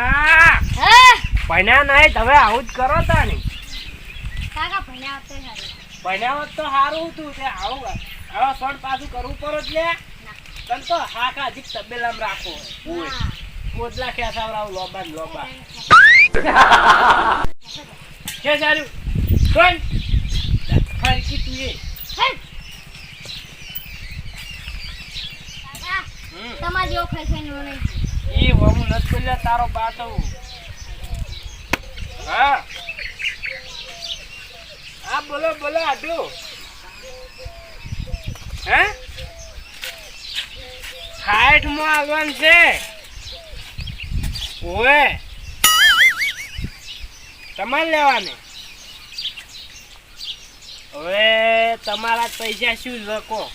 છોકરા હે? ભણ્યા નહીં તમે આવું જ કરો તા ને. કાકા ભણ્યા આવતે સારું ભણ્યા હોત તો સારું હતું તે આવું આવા સોડ પાછું કરવું પડે લે તને તો હા કા હજી તબેલામ રાખો. પોતલા ખેસાવરાવ લોબા લોબા. કે સારું કોણ ફરકી તું એ. હમ. જેવો ખાઈ નહીં. ઈ વમુ નથી બોલ્યા, તારો બાટો હા? હા, બોલો બોલો આટુ હે? હાઈટમાં આવવાનું છે. ઓએ તમારે લેવાની. હવે તમારા પૈસા શું લખો?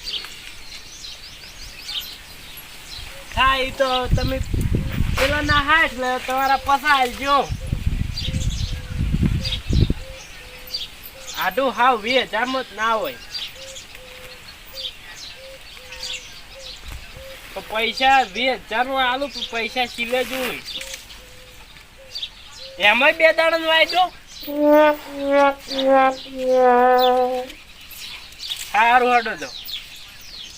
એ તો તમે પેલા ના હા એટલે તમારા પસા આવજો આડું હાવ વે હજારમાં જ ના હોય. તો પૈસા વીસ હજારનું આલું પૈસા સિલે જોઈ. એમાંય બે દાડા નું વાયદો? સારું હડો તો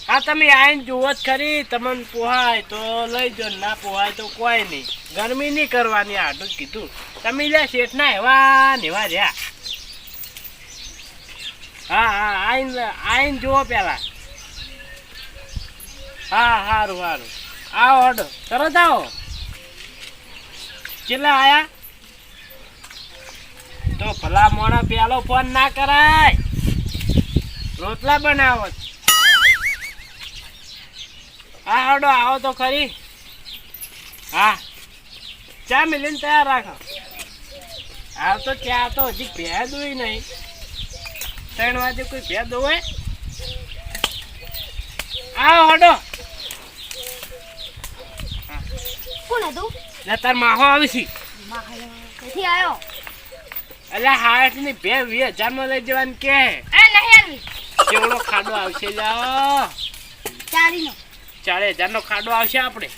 હા તમે આઈને જુઓ જ ખરી, તમને પોહાય તો લઈ જો ના પોહાય તો કોઈ નહીં. ગરમી નહીં કરવાની આટલું કીધું. તમે લે શેઠના એવા ને એવા રહ્યા. હા હા, આઈને આઈને જુઓ પેલા હા સારું સારું આવો ઓર્ડર તરત આવો. કેટલા આયા? તો ભલા મોણા પેલો ફોન ના કરાય. રોટલા બનાવો. હા હડો આવો તો ખરી. હા. ચા મિલીને તૈયાર રાખો. હાલ તો ચા તો હજી ભેદ હોય નહીં. ત્રણ વાગે કોઈ ભેદ હોય આવો હડો. કોણ હતું? તાર માહો ક્યાંથી આવ્યો? એટલે હાથની બે વીસ હજારમાં લઈ જવાનું કે. એ નહીં આવી. કેવડો ખાડો આવશે લ્યો. ચારીનો. ચાલીસ હજાર નો ખાડો આવશે આપણે.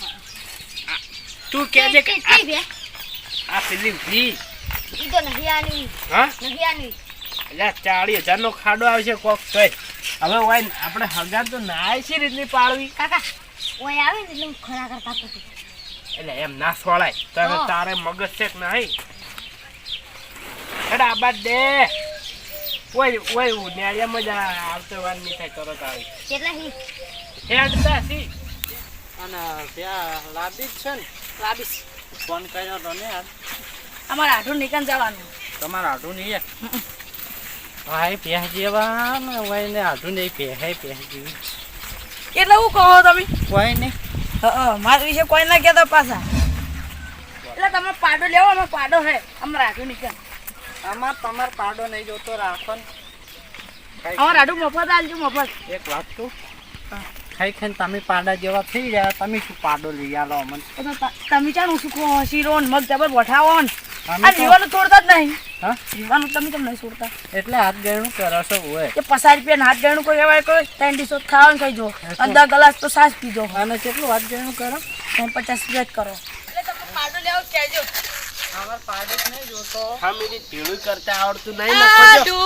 તું કહેજે કે કઈ બે. આ પેલી વી ઈ તો નહીં આની હા? નહીં આની એટલે ચાળી હજાર નો ખાડો આવશે કોક કઈ હવે વાય આપણે હગાર તો નાય છે રીતની પાડવી કાકા ઓય આવે ને એટલે ખરા કરતા એટલે એમ ના સોળાય. તને હવે તારે મગજ છે કે નહીં? હેડા બાદ દે. ઓય ઓય ઉન્યાળિયા મજા આવતો વાર થાય તરત આવી. કેટલા હી હેડતા સી. અને ત્યાં લાદી છે ને? લાવીશ ફોન કર્યો તો ને યાર. અમારે આઠું નિકાલ જવાનું. તમારે આઠું નહીં ભાઈ પહેજી પહે ભાઈ ને આઠું નહીં પહે પહેજી એટલે હું કહો તમે? કોઈ નહીં. હા મારા વિશે કોઈ ના કહેતા પાછા. એટલે તમે પાડો લેવો અમે પાડો હે. અમે રાખ્યું નીકળ. અમાર તમાર પાડો નહીં જોતો રાખો ને. અમારે રાડું મફત આલજો મફત. એક વાત કહું? ખાઈ ખાઈને તમે પાડા જેવા થઈ ગયા તમે શું પાડો લઈ આલો અમને તમે ચાણ શું કહો? શીરો ને મગ જબર વઠાવો આ તોડતા જ નહીં. હા? જીવાનું તમે કેમ નહીં છોડતા એટલે હાથ ગયણું કરો હોય. કે પચાસ રૂપિયા હાથ ગણું કોઈ એવા કોઈ ત્રણ ડીશો ખાવાનું ખાઈ જો. અડધા ગ્લાસ તો સાસ પીજો અને કેટલું હાથ ગયણું કરો? તમે પચાસ રૂપિયા જ કરો. એટલે તમે પાડો લેવો કહેજો. અમારે પાડો નહીં જોતો. હા મેરી ભીડું કરતા આવડતું નહીં નખો જો.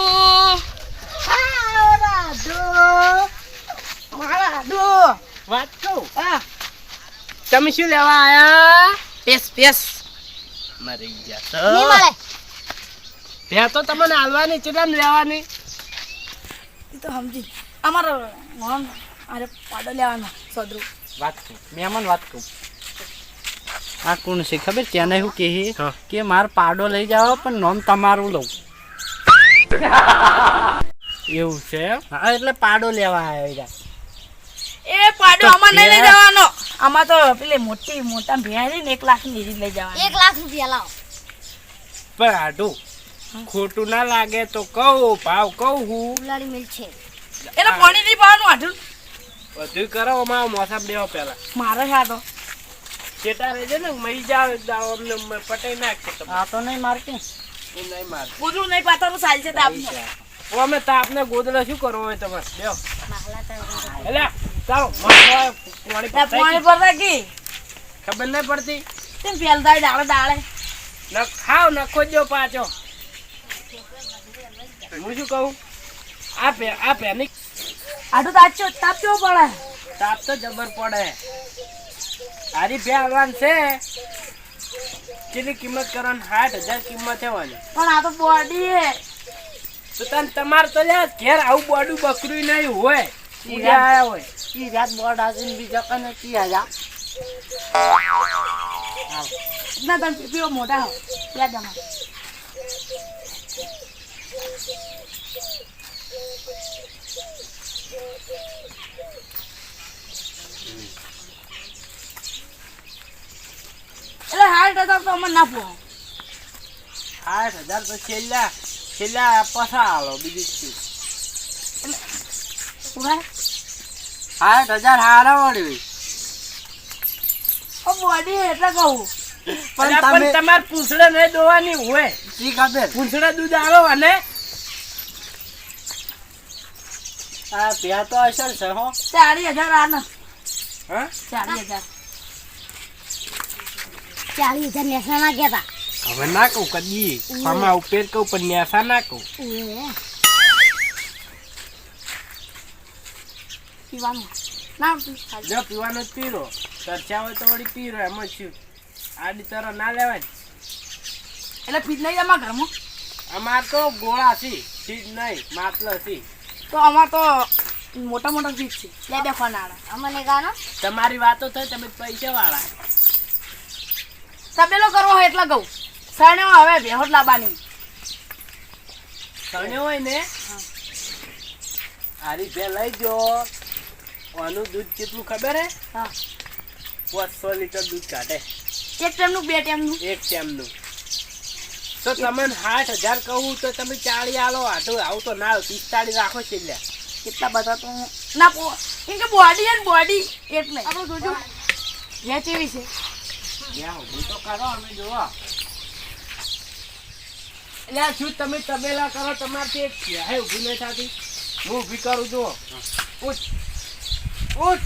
મારા આડું વાત કહું? હા. તમે શું લેવા આયા? પેસ પેસ. મરી ગયા તો. ત્યાં તો તમને હાલવાની ચેટલા લેવાની? એ તો સમજી. અમારો મોહન અરે પાડો લેવાનો સદરું. વાત કહું. મહેમાન વાત કહું. આ કોણ છે ખબર? તેને શું કહે? કે માર પાડો લઈ જાઓ પણ નોમ તમારું લઉં. એવું છે હા એટલે પાડો લેવા આવ્યો તો અમાર નહીં લઈ જવાનો. અમાર તો પેલી મોટી મોટા ભેંસ ને એક લાખની લઈ જવાની. એક લાખ રૂપિયા લાવો. પણ આડું ખોટું ના લાગે તો કહું ભાવ કહું હું. ઉલાડી મિલ છે એટલે પાણી નહીં પાવાનું આઠું બધું કરો અમારો મોસાબ દેવા પેલા મારે આ તો. ચેટા રહેજે ને મરી જાવ દાવ અમને પટાઈ નાખશે તમે. આ તો નહીં મારતી. હું નહીં માર. કૂતરું નહીં પાતારું ચાલશે તાપનું. અમે તાપને ગોદડા શું કરવો હોય તમારે? દેવો એટલે ચાલો પાણી ત્યાં પતાઈ પાણી પર રાખી ખબર નહીં પડતી? તેમ ફેલતા ડાળે ડાળે? ન ખાવ નખો જો પાછો. હું શું કહું? આ પે આ પેનિક તાપચો પડે. તાપ તો જબર પડે. હારી બે આવવાન છે. કેટલી કિંમત કરવાની? સાઠ હજાર કિંમત થવાની પણ આ તો બોડી તો તને તમારે તો લ્યા ઘેર આવું બોડું બકરું નહીં હોય. આયા હોય ઈ રાત બોર્ડ આજીને બીજા કને કી આજા ના તમે પીવો મોટા હો. યાદ તમારે એટલે હાલ તો તો અમને ના હજાર તો છેલ્લા છેલ્લા બીજું શું પોહાય સાઠ હજાર હારા વળી ઓ બોડી એટલે કહું. પણ તમારે પૂંછડે નહીં દોવાની હોય. જી ખબર? પૂંછડે દૂધ આલો અને આ પ્યા તો અસર છે હો. ચારી હજાર આ ને હા? ચાલીસ હજાર. ચાલીસ હજાર નેસા ગયા હવે ના કહું કદી. આમાં ઉપેર કહું પણ ન્યાસા ના કહું. પીવાનું. ના જો પીવાનો જ પીરો. ચર્ચા હોય તો વળી પીરો એમ જ શું આડી તરફ ના લેવાય એટલે ફીજ નહીં અમારા ઘરમાં? અમાર તો ગોળા છે ફીજ નહીં માટલો છે. તો અમાર તો મોટા મોટા ફીજ છે. લે બે ફોન આડે અમને ગાનો? તમારી વાતો થાય તમે પૈસા વાળા. તબેલો કરવો હોય એટલે કહું. સણ્યો હવે બેહોટ લાવવાની સણ્યો હોય ને? હારી બે લઈ જો આનું દૂધ કેટલું ખબર હે? હા. પાંચસો લીટર દૂધ કાઢે. એક ટાઈમનું બે ટાઈમનું? એક ટાઈમનું. તો તમને સાઠ હજાર કહું તો તમે ચાળી આલો આટલું આવું તો ના આવે પિસ્તાળીસ રાખો છેલ્લે. કેટલા બધા તો ના પો કેમ કે બોડી એન્ડ બોડી એટલે આપણે જોજો. વેચ ચેવી છે? ત્યાં ઊભી તો કરો અમે જોવો એટલે આ શું તમે તબેલા કરો તમારે તે હે ઊભી નહીં થતી. હું ઊભી કરું જુઓ. ઉઠ. ઉઠ.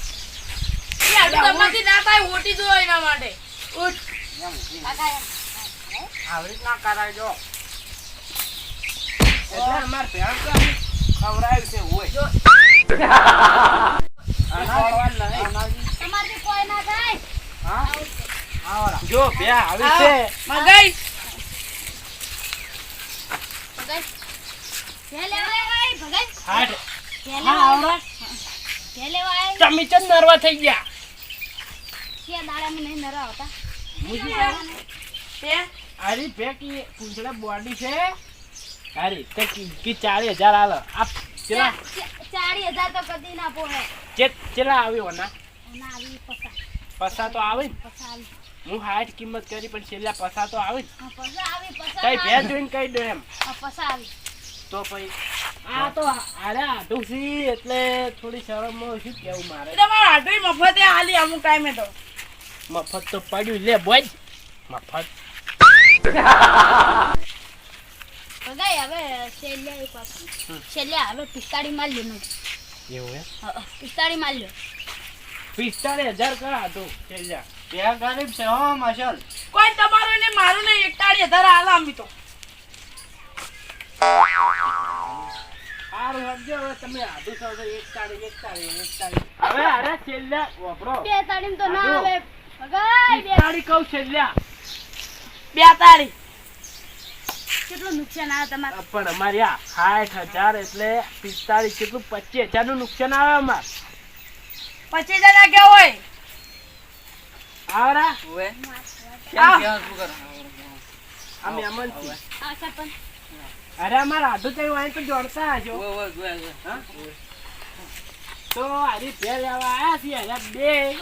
તમારથી ના થાય ઓટી જો એના માટે. ઉઠ. આવી રીતના કરાય એટલે અમાર ભેણ તો અમે છે હોય આ ખવડાવવાનું કોઈ ના થાય. આવરા. જો બે આવી છે. મગાઈ કે લેવાય ભાઈ ભગત હાટ. લેવાય કે લેવાય તમે ચમ નરવા થઈ ગયા. કે દાડા મને નહીં નરા હોતા હું શું કહું? તે? આરી ભેકી પૂંછડે બોડી છે. હારી તે કી- કી ચાલીસ હજાર આલો. આ ચારી હજાર તો કદી ના પોહે. ચે- ચેલા આવ્યો ના ના આવી પસા પસા તો આવે પસા આવી. હું હાઠ કિંમત કરી પણ છેલ્લા પસા તો આવે પસા આવી પસા કઈ ભેજ. જોઈને કહી દો એમ. પસા આવી. તો પછી આ તો આડે આટું એટલે થોડી શરમ શું કેવું મારે? એટલે મારા મફતે આલી અમુક ટાઈમે તો. મફત તો પડ્યું લે બોજ મફત. ભગાઈ હવે છેલ્લે એક પાછું. છેલ્લે હવે પિસ્તાળી માલ લ્યો મેં. એવું હે પિસ્તાળી માલ લ્યો પિસ્તાળી હજાર કરા તો છેલ્લા? બે ગરીબ છે હો મશલ. કોઈ તમારું ને મારું ને એકતાળી હજાર આલા અમી તો. તમે આધું છો એક તાળી એક તાળી એક તાળી હવે અરે છેલ્લા વાપરો. બે તાળીમ તો ના આવે. ભગાઈ બે. તાળી કહું છેલ્લા. બે તાળી. કેટલું નુકસાન આવે તમારે? પણ અમારી આ સાઠ હજાર એટલે પિસ્તાળીસ કેટલું પચીસ હજારનું નુકસાન આવે અમારે. પચીસ હજાર ના કેવું હોય? આવરા. ઓએ આ સરપંચ. અરે અમારા આધું કઈ વાંય તો જોડતા હશો. હા? તો આરી બે લેવા આયા છીએ હજાર બે.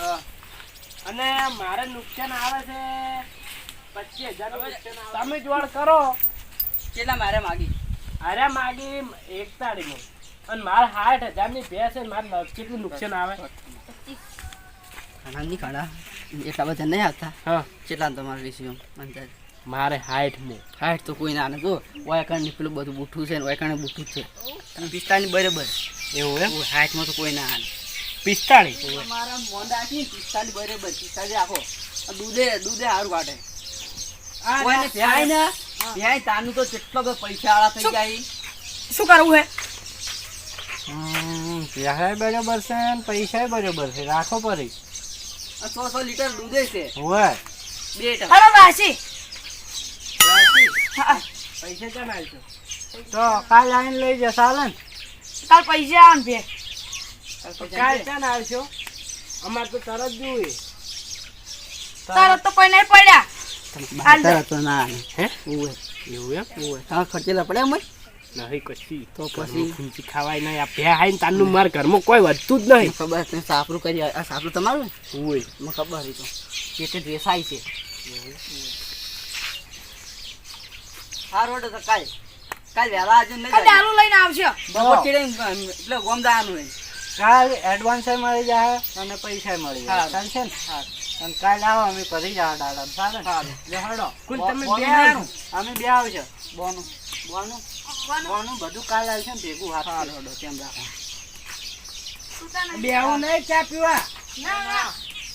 અને મારે નુકસાન આવે છે પચીસ હજારનું. તમે જોડ કરો. કેટલા મારે માગી? અરે માગી એકતાળી નું અને મારે સાઠ હજારની ભેંસ છે મારે ન- કેટલું નુકસાન આવે. ખાણા નહીં ખાડા એટલા બધા નહીં આવતા. હા. કેટલા તમારે રિસ્યુ અંદાજ? મારે હાઈટ મો હાઈટ તો કોઈ ના જો વાયકણ પેલું બધું બુઠું છે ને વાયકાણ બુઠું છે. પિસ્તાની બરાબર. એવું એમ? હાઈટમાં તો કોઈ ના હાલે. પિસ્તાળીસ? મારા મોંડા છે પિસ્તાની બરાબર. પિસ્તાની આખો. દૂધે દૂધે સારું કાઢે. કોઈને ભ્યાય ને ભ્યાય તાનું તો કેટલો બધો પૈસા વાળા થઈ જાય. શું કરવું હે? હમ, બરાબર બરોબર છે ને પૈસા બરાબર છે. રાખો પરી. આ સો સો લીટર દૂધે છે. હોય બે હા પૈસા ક્યાં નાખશો? તો કાલ આવીને લઈ જશે હાલ ને. કાલ પૈસા આવે ભે કાલ ક્યાં આવશો અમારે તો તરત જોઈએ. તરત તો કોઈ નહીં પડ્યા. હાલ તો ના હે? ઉવે એવું એમ? ઉવે તાર ખર્ચેલા નહીં કશી. તો પછી? ખૂંચી ખાવાય નહીં. આ ભે આવીને તારનું માર ઘરમાં કોઈ વધતું જ નહીં. ખબર તમે સાપરું કરી આ સાપરું તમારું ઓય મને ખબર હતી તો. વેસાય છે. હાર તો કાલ કાલ વહેલા આજે નહીં કાલ દારૂ લઈને આવશે એટલે ગોમ જવાનું હોય. કાલ એડવાન્સ મળી જાય અને પૈસા મળી જાય હા. ચાલશે ને? અને કાલ આવો અમે ભરી જાવ દાદા ચાલે સારું. લે હળો. કુલ તમે બે. અમે બે આવશે બોનું. બોનું? બોનું. બધું કાલ આવશે ને ભેગું હાથ હાર કેમ રાખો? બે આવું નહીં ચા પીવા. ના ના.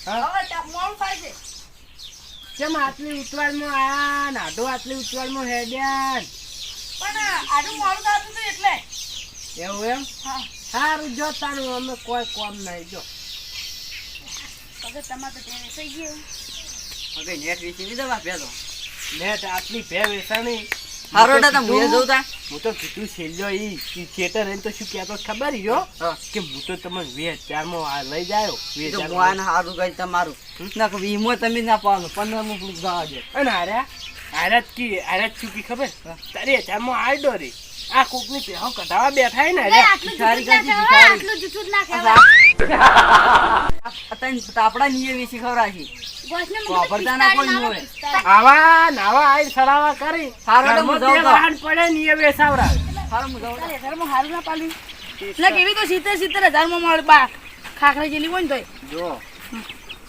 હા? હવે મોડું થાય છે. કેમ આટલી ઉતવાળમાં આયા ને આઢો આટલી ઉતવાળમાં હેડ્યા? પણ આડું મોડું થતું હતું એટલે. એવું એમ? સારું જો તારું અમે કોઈ કોમ નહીં જો. હવે તમારે તો થઈ ગયું. હવે નેટ વેચી દીધો દવા પેલો નેટ આટલી ભે વેચાણી. હારો હું તો ઓડે તો મુએ કીધું- જઉં તા હું તો કીધું છેલ્લો ઈ ઈ થિયેટર એને તો શું કહેતો ખબર યો કે હું તો તમને વીસ હજારમાં લઈ જાયો હજાર હારું કરી તમારું. ના વીમો તમે ના પાડો પંદરમાં પૂરું જવા દે. અને હાર્યા હાર્યા કી હાર્યા જ શું કી ખબર તારી હજારમાં આડો રે. આ કોકની પેહો કઢાવા બેઠા ને આટલું જૂઠું ના કહેવાય, જૂઠું જ ના વાપરતા કોઈ. આવા નાવા આઈ સડાવા કરી. હારો બે પડે હારો હારું કેવી તો સિત્તેર સિત્તેર હજારમાં મળે બા. ખાખરા જેલી હોય ને તોય. જો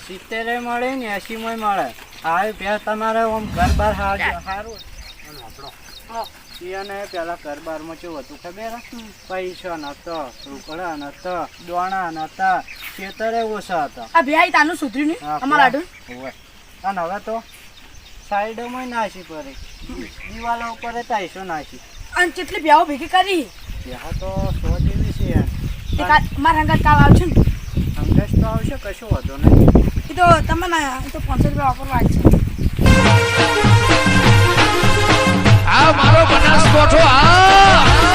સિત્તેરે મળે ને એસી માં મળે. આવી ભેર તમારે ઓમ ઘર બાર હાર- હારું આપણો. હા. એને પેલા કરબારમાં કેવું હતું ખબર? પૈસા નતો રોકડા નતો દોણા નતા ખેતરે ઓછા હતા. આ ભેઆઈ તાનું સુધર્યું નહીં? અમારા આડું હોય. અને હવે તો સાઈડોમાં નાસી પડે. દિવાલો ઉપર તાઈસો નાસી. અને કેટલી બ્યાઓ ભેગી કરી? ત્યાં તો સો જેવી છે. મારા હંગત કાલ આવશે ને? હંગત તો આવશે કશું વાંધો નહીં. એ તો તમને તો પાંચસો રૂપિયા વાપરવા છે આ મારો બનાસકોઠો આ